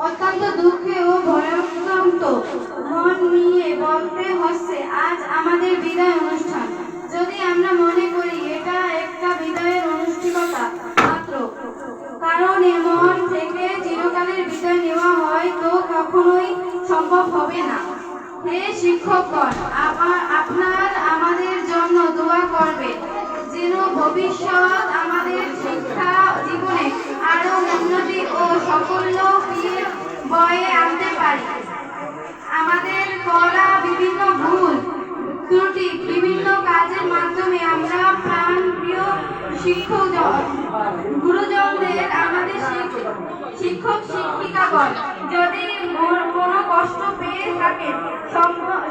অত্যন্ত দুঃখে ও ভয়াক্রান্ত। মন নিয়ে বলতে হচ্ছে আজ আমাদের বিদায় অনুষ্ঠান। যদি আমরা মনে করি এটা একটা বিদায়ের অনুষ্ঠানিকতা মাত্র। কারণ এ এমন থেকে চিরকালের বিদায় নেওয়া হয় তো কখনোই সম্ভব হবে না। হে শিক্ষকগণ আপা- আপনার আমাদের জন্য বয়ে আনতে পারি। আমাদের করা বিভিন্ন ভুল ত্রুটি বিভিন্ন কাজের মাধ্যমে আমরা প্রাণ প্রিয় শিক্ষক গুরুজনদের আমাদের শিক- শিক্ষক শিক্ষিকাগণ যদি কোনো কষ্ট পেয়ে থাকে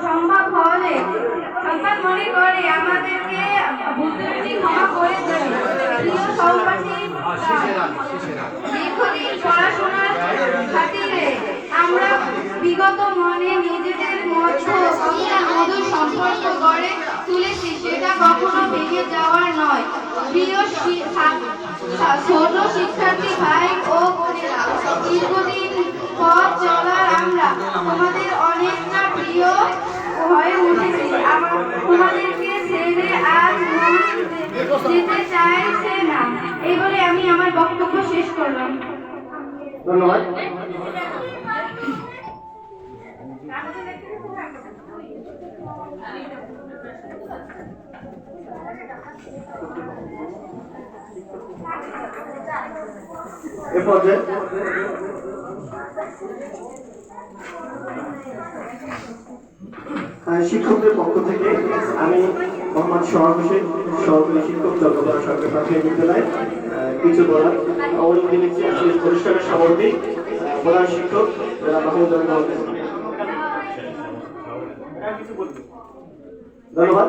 সম্ভব হলে সম্ভব মনে করে আমাদেরকে ক্ষমা করে দেবে প্রিয় সহপাঠী দীর্ঘদিন সম্পর্ক গড়ে তুলেছি, সেটা কখনো ভেঙে যাওয়ার নয়। প্রিয় ছোট শিক্ষার্থী ভাই ও বোনেরা, দীর্ঘদিন পথ চলার আমরা তোমাদের অনেকটা প্রিয় হয়ে উঠেছি। তোমাদেরকে ছেড়ে আজ যেতে চাইছে না। এই আমি আমার বক্তব্য শেষ করলাম। ধন্যবাদ। এ পর্যায়ে আহ, শিক্ষকদের পক্ষ থেকে আমি মোহাম্মদ সোহাগ হোসেন সহকারী শিক্ষক জগতরা সরকারি প্রাথমিক বিদ্যালয় কিছু বলার। অবলম্বন আসলে পুরস্কারের সভাপতি প্রধান শিক্ষক মাহমুদ আলী মোহাম্মদ। ধন্যবাদ।